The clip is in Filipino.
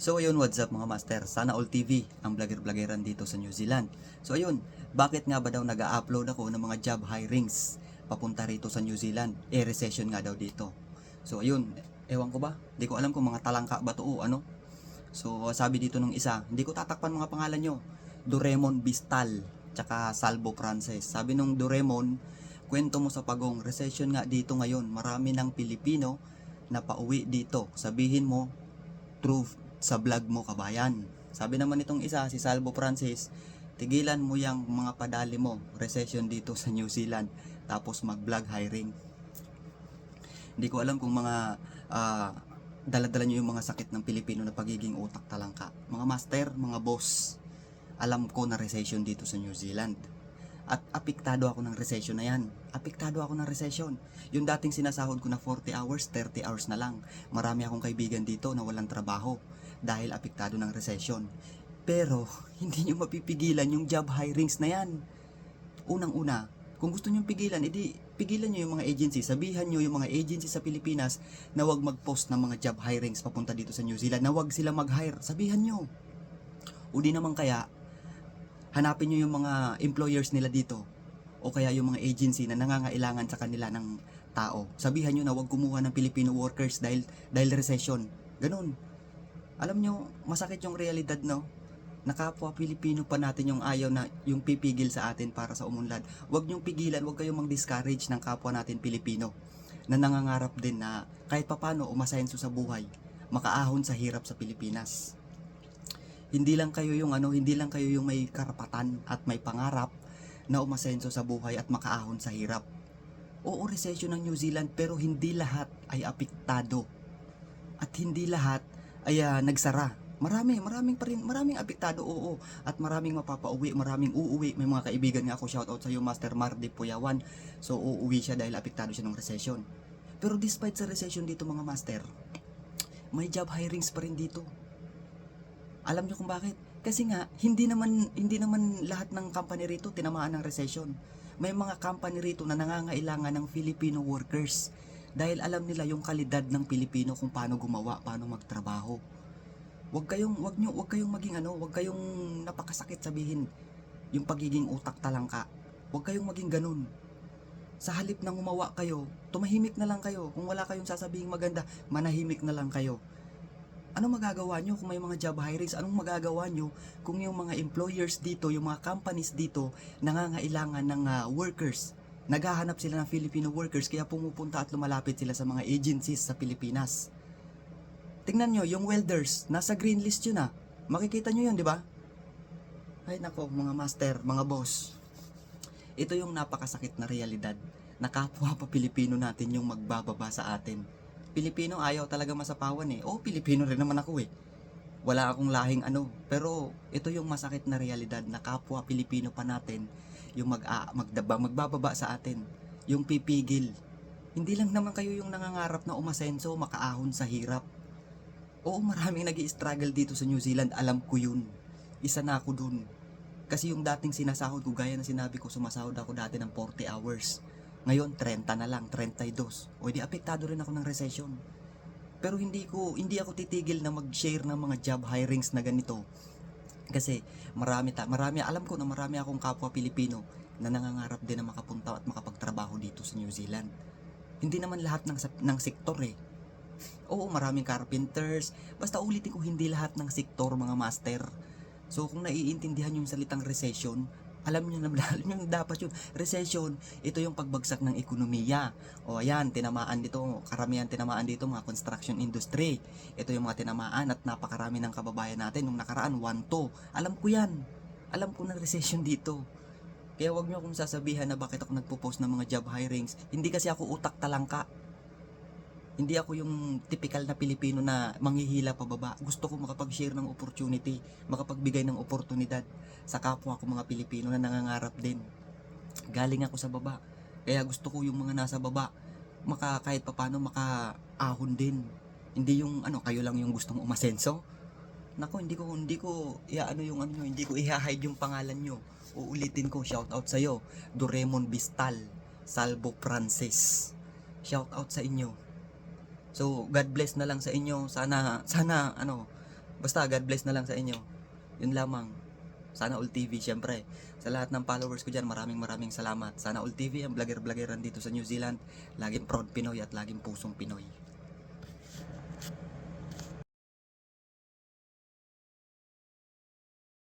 So ayun, what's up mga master? Sana All TV, ang vlogger-vloggeran dito sa New Zealand. So ayun, bakit nga ba daw nag-upload ako ng mga job hirings papunta rito sa New Zealand? Eh, recession nga daw dito. So ayun, ewan ko ba? Hindi ko alam kung mga talangka ba to o ano. So sabi dito nung isa, hindi ko tatakpan mga pangalan nyo. Doraemon Bistal, tsaka Salvo Frances. Sabi nung Doraemon, kwento mo sa pagong, recession nga dito ngayon. Marami ng Pilipino na pauwi dito. Sabihin mo, true sa vlog mo kabayan. Sabi naman nitong isa, si Salvo Francis, tigilan mo yung mga padali mo, recession dito sa New Zealand, tapos mag-vlog hiring. Hindi ko alam kung mga ah, daladala nyo yung mga sakit ng Pilipino na pagiging utak talangka. Mga master, mga boss, alam ko na recession dito sa New Zealand. At apektado ako ng recession na yan. Apektado ako ng recession. Yung dating sinasahod ko na 40 hours, 30 hours na lang. Marami akong kaibigan dito na walang trabaho dahil apektado ng recession. Pero, hindi nyo mapipigilan yung job hirings na yan. Unang-una, kung gusto nyo pigilan, edi pigilan nyo yung mga agency. Sabihan nyo yung mga agency sa Pilipinas na wag mag-post ng mga job hirings papunta dito sa New Zealand, na wag sila mag-hire. Sabihan nyo. O di naman kaya, hanapin nyo yung mga employers nila dito o kaya yung mga agency na nangangailangan sa kanila ng tao. Sabihan nyo na wag kumuha ng Filipino workers dahil dahil recession. Ganun. Alam nyo, masakit yung realidad, no? Nakapwa Pilipino pa natin yung ayaw na yung pipigil sa atin para sa umunlad. Huwag niyong pigilan, huwag kayong mang-discourage ng kapwa natin Pilipino na nangangarap din na kahit papano umasenso sa buhay, makaahon sa hirap sa Pilipinas. Hindi lang kayo yung ano, hindi lang kayo yung may karapatan at may pangarap na umasenso sa buhay at makaahon sa hirap. Oo, recession ng New Zealand pero hindi lahat ay apektado. At hindi lahat ay ah, nagsara. Marami, maraming pa rin, maraming apektado, oo. At maraming mapapauwi, maraming uuwi. May mga kaibigan nga ako, shoutout sa iyo, Master Mardi Puyawan. So, uuwi siya dahil apektado siya ng recession. Pero despite sa recession dito mga master, may job hirings pa rin dito. Alam niyo kung bakit? Kasi nga, hindi naman, hindi naman lahat ng company rito tinamaan ng recession. May mga company rito na nangangailangan ng Filipino workers dahil alam nila yung kalidad ng Pilipino kung paano gumawa, paano magtrabaho. Huwag kayong wag niyo wag kayong maging ano, wag kayong napakasakit sabihin yung pagiging utak talangka. Huwag kayong maging ganun. Sa halip na gumawa kayo, tumahimik na lang kayo. Kung wala kayong sasabihing maganda, manahimik na lang kayo. Ano magagawa nyo kung may mga job hirings? Anong magagawa nyo kung yung mga employers dito, yung mga companies dito, nangangailangan ng ah, workers? Naghahanap sila ng Filipino workers kaya pumupunta at lumalapit sila sa mga agencies sa Pilipinas. Tingnan nyo, yung welders, nasa green list yun ah. Makikita nyo yun, di ba? Ay nako, mga master, mga boss. Ito yung napakasakit na realidad na kapwa pa Pilipino natin yung magbababa sa atin. Pilipino ayaw talaga masapawan eh. Oh, Pilipino rin naman ako eh. Wala akong lahing ano. Pero ito yung masakit na realidad na kapwa Pilipino pa natin yung mag magdaba, magbababa sa atin. Yung pipigil. Hindi lang naman kayo yung nangangarap na umasenso, makaahon sa hirap. Oo, maraming nag struggle dito sa New Zealand. Alam ko yun. Isa na ako dun. Kasi yung dating sinasahod ko, gaya na sinabi ko, sumasahod ako dati ng 40 hours. Ngayon, 30 na lang, 32. O di apektado rin ako ng recession. Pero hindi ko hindi ako titigil na mag-share ng mga job hirings na ganito. Kasi marami ta, marami alam ko na marami akong kapwa Pilipino na nangangarap din na makapunta at makapagtrabaho dito sa New Zealand. Hindi naman lahat ng ng sektor eh. Oo, maraming carpenters. Basta ulitin ko, hindi lahat ng sektor mga master. So kung naiintindihan yung salitang recession, alam niyo na alam niyo dapat yun. Recession, ito yung pagbagsak ng ekonomiya. O ayan, tinamaan dito, karamihan tinamaan dito mga construction industry. Ito yung mga tinamaan at napakarami ng kababayan natin nung nakaraan, 1-2. Alam ko yan. Alam ko na recession dito. Kaya wag niyo akong sasabihan na bakit ako nagpo-post ng mga job hirings. Hindi kasi ako utak talangka. Hindi ako yung typical na Pilipino na manghihila pababa. Gusto ko makapag-share ng opportunity, makapagbigay ng oportunidad sa kapwa ko mga Pilipino na nangangarap din. Galing ako sa baba. Kaya gusto ko yung mga nasa baba, maka kahit papano makaahon din. Hindi yung ano, kayo lang yung gustong umasenso. Nako, hindi ko hindi ko iaano yung ano, hindi ko i-hide yung pangalan nyo. Uulitin ko, shout out sa iyo, Doraemon Bistal, Salvo Francis. Shout out sa inyo. So, God bless na lang sa inyo. Sana, sana, ano, Basta, God bless na lang sa inyo. Yun lamang. Sana All TV, syempre. Sa lahat ng followers ko dyan, maraming maraming salamat. Sana All TV, ang vlogger-vloggeran dito sa New Zealand. Laging proud Pinoy at laging pusong Pinoy.